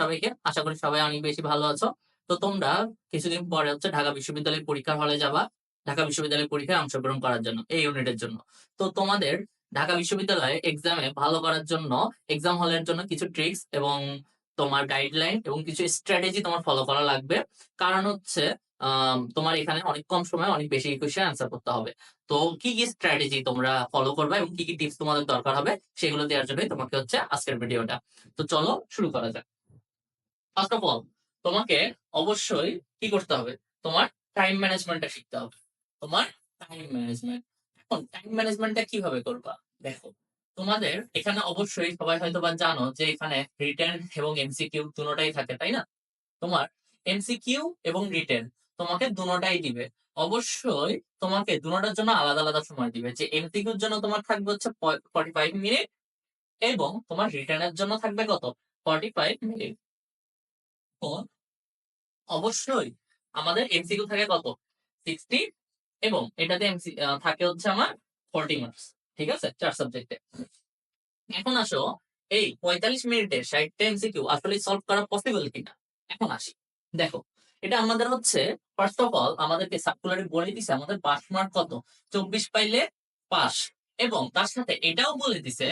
সবাইকে। আশা করি সবাই অনেক বেশি ভালো আছো। তো তোমরা কিছুদিন পরে হচ্ছে ঢাকা বিশ্ববিদ্যালয়ের পরীক্ষার হলে যাবা। ঢাকা বিশ্ববিদ্যালয়ের পরীক্ষায় অংশগ্রহণ করার জন্য, এই ইউনিটের জন্য। তো তোমাদের ঢাকা বিশ্ববিদ্যালয়ে এক্সামে ভালো করার জন্য এক্সাম হলের জন্য কিছু ট্রিক্স এবং তোমার গাইডলাইন এবং কিছু স্ট্র্যাটেজি তোমার ফলো করা লাগবে। কারণ হচ্ছে তোমার এখানে অনেক কম সময়ে অনেক বেশি কোয়েশ্চেন অ্যান্সার করতে হবে। তো কি কি স্ট্র্যাটেজি তোমরা ফলো করবে এবং কি কি টিপস তোমাদের দরকার হবে, সেগুলো দেওয়ার জন্যই তোমাকে হচ্ছে আজকের ভিডিওটা তো চলো শুরু করা যাক। ফার্স্ট অফ অল তোমাকে অবশ্যই কি করতে হবে? তোমার টাইম ম্যানেজমেন্টটা শিখতে হবে। তোমার টাইম ম্যানেজমেন্ট এখন টাইম ম্যানেজমেন্টটা কীভাবে করবা? দেখো, তোমাদের এখানে অবশ্যই সবাই হয়তো বা জানো যে এখানে রিটেন এবং এমসিকিউ দুটোটাই থাকে, তাই না? তোমার এমসিকিউ এবং রিটেন তোমাকে দুটোটাই দিবে। অবশ্যই তোমাকে দুটোটার জন্য আলাদা আলাদা সময় দিবে। যে এমসিকিউর জন্য তোমার থাকবে হচ্ছে ফর্টি ফাইভ মিনিট এবং তোমার রিটার্নের জন্য থাকবে কত? ফর্টি ফাইভ মিনিট অবশ্যই। আমাদের এমসিকিউ থাকে কত? সিক্সটি এবং এটাতে এমসি থাকে হচ্ছে আমার ফর্টি মার্কস ঠিক আছে? চার সাবজেক্টে এখন আসো, এই পঁয়তাল্লিশ মিনিটে ষাটটা এমসিকিউ আসলে সলভ করা পসিবল কিনা? এখন আসি। দেখো, এটা আমাদের হচ্ছে ফার্স্ট অফ অল আমাদেরকে সার্কুলারে বলে দিছে, আমাদের পাস মার্ক কত? চব্বিশ পাইলে পাস এবং তার সাথে এটাও বলে দিছে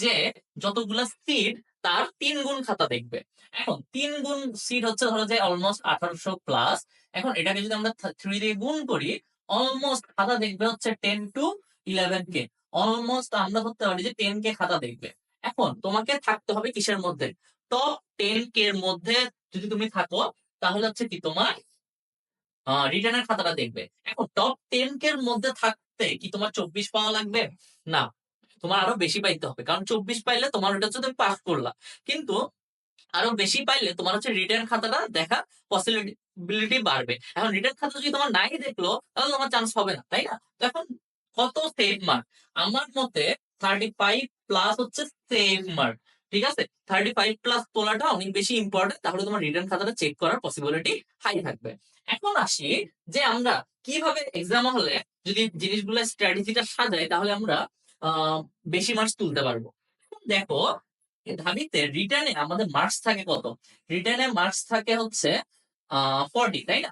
যে, যতগুলা সিট তার তিন গুণ খাতা দেখবে। এখন তিন গুণ সিট হচ্ছে ধরো যে অলমোস্ট আঠারোশো প্লাস এখন এটাকে যদি আমরা থ্রি দিয়ে গুণ করি অলমোস্ট খাতা দেখবে হচ্ছে টেন টু ইলেভেন কে অলমোস্ট আমরা ধরতে পারি যে টেন কে খাতা দেখবে। এখন তোমাকে থাকতে হবে কিসের মধ্যে? টপ টেন কে এর মধ্যে যদি তুমি থাকো, তাহলে হচ্ছে কি তোমার রিটার্নের খাতাটা দেখবে। এখন টপ টেন কে এর মধ্যে থাকতে কি তোমার চব্বিশ পাওয়া লাগবে? না। তোমার আরও বেশি পাইতে হবে। কারণ চব্বিশ পাইলে তোমার ওটা হচ্ছে তুমি পাস করলা। কিন্তু আরও বেশি পাইলে তোমার হচ্ছে রিটার্ন খাতাটা দেখা পসিবিলিটি বাড়বে। এখন রিটার্ন খাতা যদি তোমার নাই দেখল, তাহলে তোমার চান্স হবে না, তাই না? তো এখন কত সেভ মার্ক আমার মতে থার্টি ফাইভ প্লাস হচ্ছে সেভ মার্ক ঠিক আছে? থার্টি ফাইভ প্লাস তোলাটা অনেক বেশি ইম্পর্টেন্ট তাহলে তোমার রিটার্ন খাতাটা চেক করার পসিবিলিটি হাই থাকবে। এখন আসি যে আমরা কীভাবে এক্সাম হলে যদি জিনিসগুলো স্ট্র্যাটেজিটা সাজাই, তাহলে আমরা বেশি মার্কস তুলতে পারব। দেখো ধাবিতে রিটার্নে আমাদের মার্কস থাকে কত? রিটার্নে মার্কস থাকে হচ্ছে ফর্টি তাই না?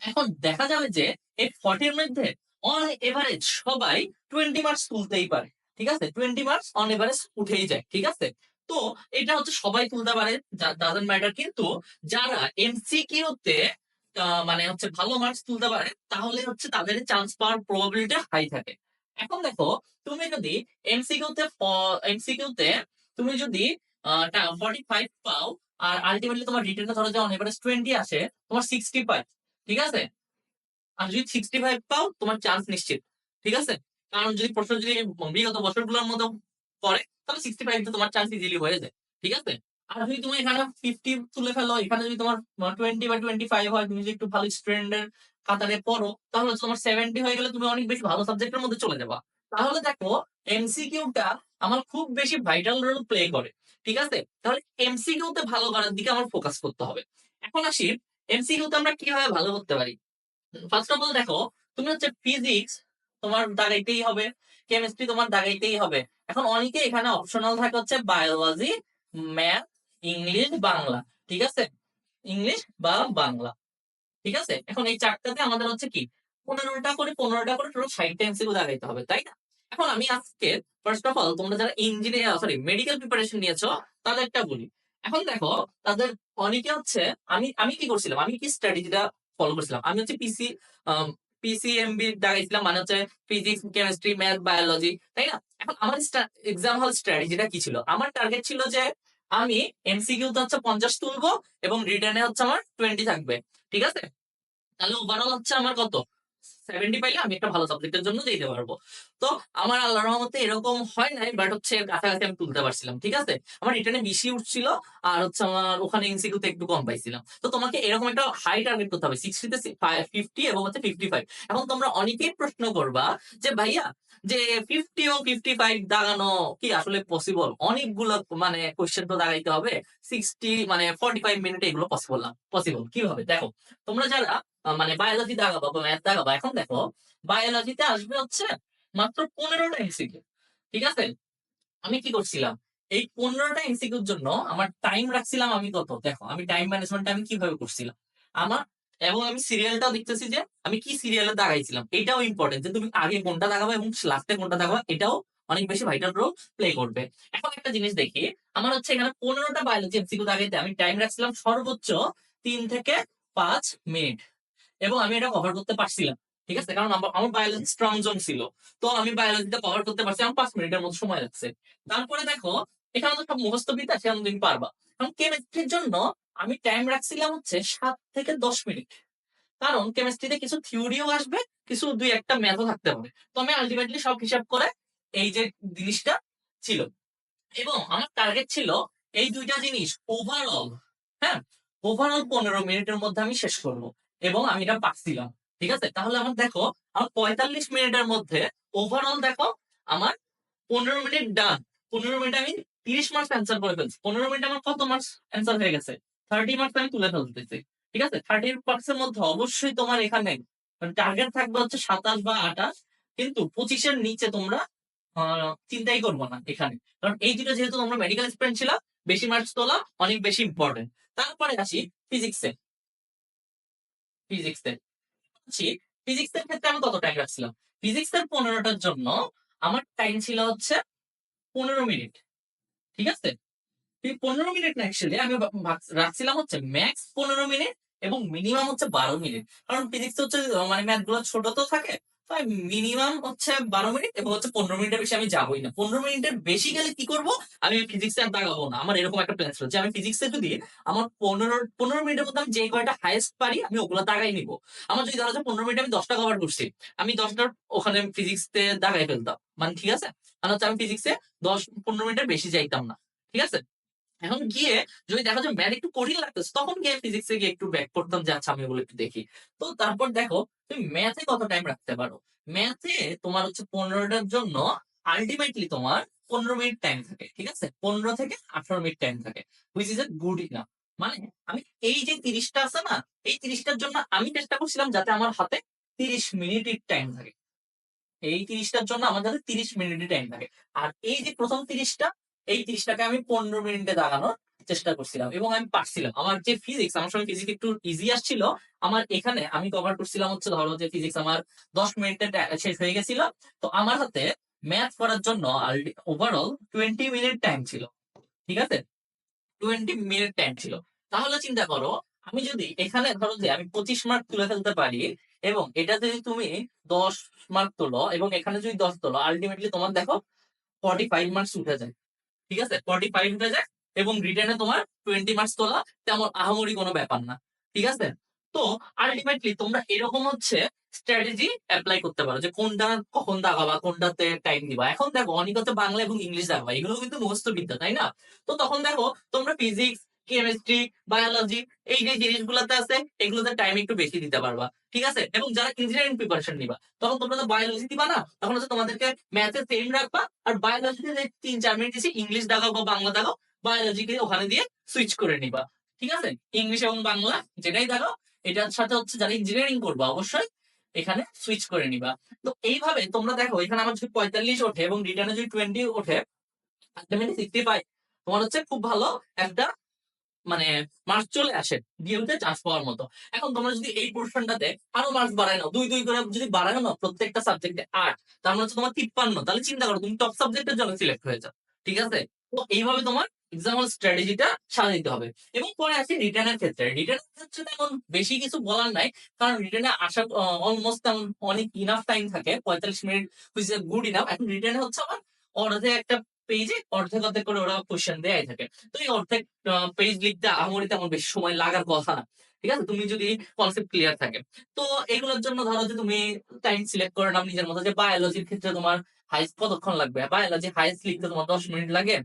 এখন দেখা যাবে যে এই ফর্টির মধ্যে অন এভারেজ সবাই টোয়েন্টি মার্কস তুলতেই পারে ঠিক আছে? টোয়েন্টি মার্কস অন এভারেজ উঠেই যায় ঠিক আছে? তো এটা হচ্ছে সবাই তুলতে পারে ডাজেন্ট ম্যাটার কিন্তু যারা এমসিকিউ তে আহ, মানে হচ্ছে ভালো মার্কস তুলতে পারে তাহলে হচ্ছে তাদের চান্স পাওয়ার প্রবাবিলিটি হাই থাকে। এখন দেখো, তুমি যদি এমসিকিউ তে এমসিকিউ তে তুমি যদি ফর্টি ফাইভ পাও, আর আলটিমেটলি তোমার রিটার্নে ধরো যে অন টোয়েন্টি আসে, তোমার সিক্সটি ফাইভ ঠিক আছে? আর যদি সিক্সটি ফাইভ পাও, তোমার চান্স নিশ্চিত, ঠিক আছে? কারণ যদি প্রশ্ন যদি বিগত বছরগুলোর মতো পড়ে, তাহলে সিক্সটি ফাইভ তোমার চান্স ইজিলি হয়ে যায়, ঠিক আছে? আর যদি তুমি এখানে ফিফটি তুলে ফেলো, এখানে যদি তোমার টোয়েন্টি বা টোয়েন্টি ফাইভ হয়, তুমি যদি একটু ভালো স্টুডেন্টের কাতারে পড়ো, তাহলে তোমার সেভেন্টি হয়ে গেলে তুমি অনেক বেশি ভালো সাবজেক্টের মধ্যে চলে যাবা। তাহলে দেখো এমসিকিউটা আমার খুব বেশি ভাইটাল রোল প্লে করে, ঠিক আছে? তাহলে এমসিকিউ তে ভালো করার দিকে আমার ফোকাস করতে হবে। এখন আসি এমসিকিউ তে আমরা কীভাবে ভালো করতে পারি? ফার্স্ট অফ অল দেখো, তুমি হচ্ছে ফিজিক্স তোমার দাগাইতেই হবে কেমিস্ট্রি তোমার দাগাইতেই হবে। এখন অনেকে এখানে অপশনাল থাকে হচ্ছে বায়োলজি ম্যাথ ইংলিশ বাংলা, ঠিক আছে? ইংলিশ বা বাংলা। ঠিক আছে? এখন এই চারটাতে আমাদের হচ্ছে কি? পনেরোটা করে পনেরোটা করে টোটাল ষাটটা এমসিকিউ দাগাইতে হবে, তাই না? এখন আমি আজকে ফার্স্ট অফ অল তোমরা যারা ইঞ্জিনিয়ার সরি মেডিকেল প্রিপারেশন নিয়েছো, তাদেরটা বলি। এখন দেখো, তাদের অনেকে হচ্ছে, আমি আমি কি করছিলাম? আমি কি স্ট্র্যাটেজিটা ফলো করছিলাম? আমি হচ্ছে পিসি পিসিএমবি দাগাইছিলাম মানে হচ্ছে ফিজিক্স কেমিস্ট্রি ম্যাথ বায়োলজি তাই না? এখন আমার এক্সাম হল স্ট্র্যাটেজিটা কি ছিল? আমার টার্গেট ছিল যে আমি এমসিকিউ তে হচ্ছে পঞ্চাশ তুলবো এবং রিটার্নে হচ্ছে আমার টোয়েন্টি থাকবে, ঠিক আছে? তাহলে ওভারঅল হচ্ছে আমার কত? সেভেন্টি পাইলে আমি একটা ভালো সাবজেক্টের জন্য দিতে পারব। তো আমার আল্লাহ রহমতে এরকম হয় নাই বাট হচ্ছে কাছাকাছি আমি তুলতে পারছিলাম, ঠিক আছে? আমার রিটার্নে বেশি উঠছিল আর হচ্ছে আমার ওখানে ইনসিকিউতে একটু কম পাইছিলাম। তো তোমাকে এরকম একটা হাই টার্গেট করতে হবে সিক্সটিতে ফিফটি এবং হচ্ছে ফিফটি ফাইভ এখন তোমরা অনেকেই প্রশ্ন করবা যে, ভাইয়া, যে ফিফটি ও ফিফটি ফাইভ দাগানো কি আসলে পসিবল অনেকগুলো মানে কোয়েশ্চেন তো দাগাইতে হবে। সিক্সটি মানে ফর্টি ফাইভ মিনিটে এগুলো পসিবল না পসিবল কীভাবে? দেখো, তোমরা যারা মানে বায়োলজি দাগাবা বা ম্যাথ দাগাবা, এখন দেখো বায়োলজিতে আসবে হচ্ছে মাত্র পনেরোটা এমসিকিউ ঠিক আছে? আমি কি করছিলাম? এই পনেরোটা এমসিকিউর জন্য আমার টাইম রাখছিলাম আমি কত? দেখো, আমি টাইম ম্যানেজমেন্ট আমি কীভাবে করছিলাম? আমার, এবং আমি সিরিয়ালটাও দেখতেছি যে আমি কি সিরিয়ালে দাগাইছিলাম এটাও ইম্পর্টেন্ট যে তুমি আগে কোনটা দাগাবা এবং লাস্টে কোনটা দাগাবা এটাও অনেক বেশি ভাইটাল রোল প্লে করবে। এখন একটা জিনিস দেখি, আমার হচ্ছে এখানে পনেরোটা বায়োলজি এমসিকিউ দাগাইতে আমি টাইম রাখছিলাম সর্বোচ্চ তিন থেকে পাঁচ মিনিট এবং আমি এটা কভার করতে পারছিলাম। ঠিক আছে? কারণ আমার- বায়োলজি স্ট্রং জোন ছিল। তো আমি বায়োলজিটা কভার করতে পারছি, আমার পাঁচ মিনিটের মতো সময় লাগছে। তারপরে দেখো, এখানে তো সব মুখস্থ বিদ্যা সেখানে তুমি পারবা। কারণ কেমিস্ট্রির জন্য আমি টাইম রাখছিলাম হচ্ছে সাত থেকে দশ মিনিট। কারণ কেমিস্ট্রিতে কিছু থিওরিও আসবে, কিছু দুই একটা ম্যাথও থাকতে হবে। তো আমি আলটিমেটলি সব হিসাব করে এই যে জিনিসটা ছিল। এবং আমার টার্গেট ছিল এই দুইটা জিনিস ওভারঅল হ্যাঁ? ওভারঅল পনেরো মিনিটের মধ্যে আমি শেষ করব। এবং আমি এটা পারছিলাম। ঠিক আছে? তাহলে আমার দেখো, আমার পঁয়তাল্লিশ মিনিটের মধ্যে ওভারঅল দেখো, আমার পনেরো মিনিট ডান পনেরো মিনিট আমি তিরিশ মার্কস অ্যান্সার করে ফেলছি। পনেরো মিনিট আমার কত মার্কস অ্যান্সার হয়ে গেছে? থার্টি মার্কস আমি তুলে ফেলতেছি। ঠিক আছে? থার্টি মার্কস এর মধ্যে অবশ্যই তোমার এখানে টার্গেট থাকবে হচ্ছে সাতাশ বা আঠাশ, কিন্তু পঁচিশের নিচে তোমরা চিন্তাই করব না এখানে। কারণ এই দুটো যেহেতু তোমরা মেডিকেল স্টুডেন্ট ছিল বেশি মার্কস তোলা অনেক বেশি ইম্পর্টেন্ট তারপরে আসি ফিজিক্সে ফিজিক্সে আসি ফিজিক্সের ক্ষেত্রে আমি কত টাইম রাখছিলাম। ফিজিক্স এর পনেরোটার জন্য আমার টাইম ছিল হচ্ছে পনেরো মিনিট, ঠিক আছে? পনেরো মিনিট না অ্যাকচুয়ালি আমি রাখছিলাম হচ্ছে ম্যাক্স পনেরো মিনিট এবং মিনিমাম হচ্ছে বারো মিনিট। কারণ ফিজিক্স হচ্ছে মানে ম্যাথগুলো ছোট তো থাকে মিনিমাম হচ্ছে বারো মিনিট এবং হচ্ছে পনেরো মিনিটের বেশি আমি যাবোই না। পনেরো মিনিটের বেশি গেলে কি করব? আমি ফিজিক্সে আর দাগাবো না। আমার এরকম একটা প্ল্যান ছিল যে আমি ফিজিক্সে যদি আমার পনেরো পনেরো মিনিটের মধ্যে আমি যে কয়টা হাইয়েস্ট পারি, আমি ওগুলো দাগাই নিব। আমার যদি ধরো যে পনেরো মিনিটে আমি দশটা কভার করছি, আমি দশটার ওখানে ফিজিক্সে দাগাই ফেলতাম। মানে ঠিক আছে? মানে হচ্ছে আমি ফিজিক্সে দশ, পনেরো মিনিটের বেশি যাইতাম না। ঠিক আছে? এখন গিয়ে যদি দেখা যায় ম্যাথ একটু কঠিন লাগতেছে তখন গিয়ে ফিজিক্সে গিয়ে একটু ব্যাক করতাম যে আচ্ছা আমি ওগুলো একটু দেখি। তো তারপর দেখো তুমি ম্যাথে কত টাইম রাখতে পারো? ম্যাথে তোমার হচ্ছে পনেরোটার জন্য আলটিমেটলি তোমার পনেরো মিনিট টাইম থাকে ঠিক আছে? পনেরো থেকে আঠারো মিনিট টাইম থাকে which is a good enough মানে আমি এই যে তিরিশটা আছে না এই তিরিশটার জন্য আমি চেষ্টা করছিলাম যাতে আমার হাতে তিরিশ মিনিটের টাইম থাকে। এই তিরিশটার জন্য আমার কাছে তিরিশ মিনিটের টাইম থাকে। আর এই যে প্রথম তিরিশটা এই তিরিশটাকে আমি পনেরো মিনিটে দাগানোর চেষ্টা করছিলাম এবং আমি পারছিলাম। আমার যে ফিজিক্স আমার সময় ফিজিক্স একটু ইজি আসছিল, আমার এখানে আমি কভার করছিলাম হচ্ছে ধরো যে ফিজিক্স আমার দশ মিনিটে শেষ হয়ে গেছিল। তো আমার হাতে ম্যাথ করার জন্য ওভারঅল টোয়েন্টি মিনিট টাইম ছিল। ঠিক আছে? টোয়েন্টি মিনিট টাইম ছিল। তাহলে চিন্তা করো, আমি যদি এখানে ধরো যে আমি পঁচিশ মার্ক তুলে ফেলতে পারি এবং এটা যদি তুমি দশ মার্ক তোলো এবং এখানে যদি দশ তোলো আলটিমেটলি তোমার দেখো ফর্টি ফাইভ মার্কস উঠে যায়। ঠিক আছে? ফর্টি ফাইভ হয়ে যায় এবং রিটার্নে তোমার টোয়েন্টি মার্কস তোলা তেমন আহামরি কোনো ব্যাপার না। ঠিক আছে? তো আলটিমেটলি তোমরা এরকম হচ্ছে স্ট্র্যাটেজি অ্যাপ্লাই করতে পারো যে কোনটা কখন দাগাবা কোনটাতে টাইম দিবা। এখন দেখো অনেক বাংলা এবং ইংলিশ দাগাবা এগুলো কিন্তু মুখস্থ বিদ্যা, তাই না? তো তখন দেখো তোমরা ফিজিক্স কেমিস্ট্রি বায়োলজি এই যে জিনিসগুলোতে আছে, এগুলোতে টাইম একটু বেশি দিতে পারবা, ঠিক আছে? এবং যারা ইঞ্জিনিয়ারিং প্রিপারেশন নিবা, তখন তোমরা তো বায়োলজি দিবা না? তখন হচ্ছে তোমাদেরকে ম্যাথে সেম রাখবা, আর বায়োলজিতে যে তিন চার মিনিট দিছি ইংলিশ দাগাও বা বাংলা দাগাও বায়োলজিকে ওখানে দিয়ে সুইচ করে নিবা, ঠিক আছে? ইংলিশ এবং বাংলা যেটাই দেখো এটার সাথে হচ্ছে যারা ইঞ্জিনিয়ারিং করবা, অবশ্যই এখানে সুইচ করে নিবা। তো এইভাবে তোমরা দেখো, এখানে আমার যদি পঁয়তাল্লিশ ওঠে এবং রিটার্নে যদি টোয়েন্টি ওঠে সিক্সটি ফাইভ তোমার হচ্ছে খুব ভালো একটা মানে মার্কস চলে আসে ডিএমতে চান্স পাওয়ার মতো। এখন তোমরা যদি এই পোর্শনটাতে আরও মার্কস বাড়ায় নাও, দুই দুই করে যদি বাড়ায় নাও প্রত্যেকটা সাবজেক্টে আট, তার মানে হচ্ছে তোমার তিপ্পান্ন। তাহলে চিন্তা করো, তুমি টপ সাবজেক্টের জন্য সিলেক্ট হয়ে যাও, ঠিক আছে? তো এইভাবে তোমার এক্সাম স্ট্র্যাটেজিটা সাজাইতে হবে। এবং পরে আসি রিটার্নের ক্ষেত্রে। রিটার্নের ক্ষেত্রে তেমন বেশি কিছু বলার নাই, কারণ রিটার্নে আসা অলমোস্ট তেমন অনেক ইনাফ টাইম থাকে, পঁয়তাল্লিশ মিনিট হুইচ গুড ইনাফ এখন রিটার্নে হচ্ছে আমার অর্ধেক একটা পেজে অর্ধেক অর্ধেক করে ওরা কোয়েশ্চেন দেয় থাকে। তো এই অর্ধেক পেজ লিখতে আহামরি তেমন বেশি সময় লাগার কথা না। ঠিক আছে? তুমি যদি কনসেপ্ট ক্লিয়ার থাকে। তো এগুলোর জন্য ধরো যে তুমি টাইম সিলেক্ট করে নাও নিজের মতো যে বায়োলজির ক্ষেত্রে তোমার হাইস্ট কতক্ষণ লাগবে? বায়োলজি হাইস্ট লিখতে তোমার দশ মিনিট লাগে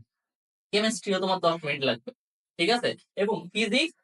কেমিস্ট্রিও তোমার দশ মিনিট লাগবে। ঠিক আছে? এবং ফিজিক্স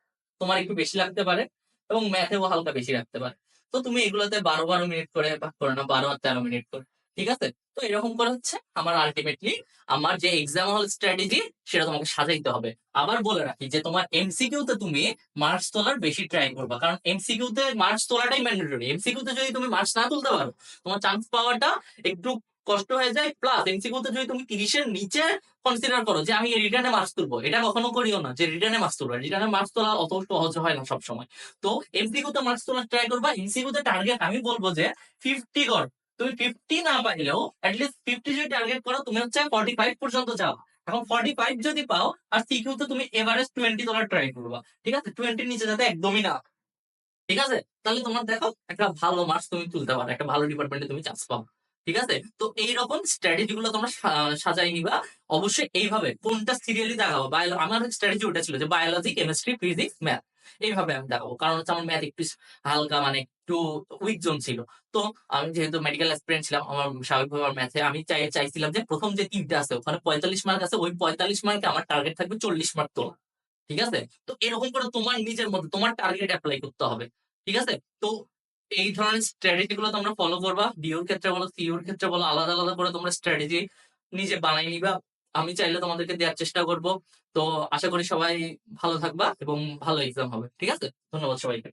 তোমার একটু বেশি লাগতে পারে এবং ম্যাথেও হালকা বেশি রাখতে পারে। তো তুমি এগুলোতে বারো বারো মিনিট করে ভাগ করে নাও, বারো আর তেরো মিনিট করে। ঠিক আছে? তো এরকম করে হচ্ছে আমার আলটিমেটলি আমার যে এক্সাম হল স্ট্র্যাটেজি সেটা তোমাকে সাজাইতে হবে। আবার বলে রাখি যে তোমার এমসিকিউ তে তুমি মার্কস তোলার বেশি ট্রাই করবা। কারণ এমসিকিউ তে মার্কস তোলাটাই ম্যান্ডেটরি এমসিকিউ তে যদি তুমি মার্কস না তুলতে পারো, তোমার চান্স পাওয়াটা একটু কষ্ট হয়ে যায়। প্লাস এমসিকিউ তে যদি তুমি তিরিশের নিচে কনসিডার করো যে আমি রিটার্নে মার্কস তুলবো, এটা কখনো করিও না যে রিটার্নে মার্কস তুলবো। রিটার্নে মার্কস তোলা অত সহজ হয় না সবসময়। তো এমসিকিউ তে মার্কস তোলার ট্রাই করবা। এমসিকিউ তে টার্গেট আমি বলব যে ফিফটি কর তুমি ফিফটি না পাইলেও অ্যাটলিস্ট ফিফটি যদি টার্গেট করো, তুমি হচ্ছে ফর্টি ফাইভ পর্যন্ত যাও এখন ফর্টি ফাইভ যদি পাও, আর সিকিউতে তুমি এভারেজ টোয়েন্টি তোলার ট্রাই করবা। ঠিক আছে? টোয়েন্টির নিচে যাতে একদমই না ঠিক আছে? তাহলে তোমার দেখো, একটা ভালো মার্কস তুমি তুলতে পারো, একটা ভালো ডিপার্টমেন্টে তুমি চান্স পাও। ঠিক আছে? তো এইরকম স্ট্র্যাটেজি গুলো তোমরা সাজাই নিবা। অবশ্যই এইভাবে কোনটা সিরিয়ালি দেখাবো? আমার স্ট্র্যাটেজি ওটা ছিল যে বায়োলজি কেমিস্ট্রি ফিজিক্স ম্যাথ এইভাবে আমি দেখাবো। কারণ হচ্ছে আমার ম্যাথ একটু হালকা মানে একটু উইক জোন ছিল। তো আমি যেহেতু মেডিকেল অ্যাসপিরেন্ট ছিলাম, আমার স্বাভাবিকভাবে আমার ম্যাথে আমি চাই, চাইছিলাম যে প্রথম যে তিনটা আছে, ওখানে পঁয়তাল্লিশ মার্ক আছে, ওই পঁয়তাল্লিশ মার্কে আমার টার্গেট থাকবে চল্লিশ মার্ক তোলা। ঠিক আছে? তো এরকম করে তোমার নিজের মধ্যে, তোমার টার্গেট অ্যাপ্লাই করতে হবে। ঠিক আছে? তো এই ধরনের স্ট্র্যাটেজি গুলো তোমরা ফলো করবা। ডিওর ক্ষেত্রে বলো সিওর ক্ষেত্রে বলো, আলাদা আলাদা করে তোমরা স্ট্র্যাটেজি নিজে বানাই নিবা। আমি চাইলে তোমাদেরকে দেওয়ার চেষ্টা করব। তো আশা করি সবাই ভালো থাকবা এবং ভালো এক্সাম হবে। ঠিক আছে? ধন্যবাদ সবাইকে।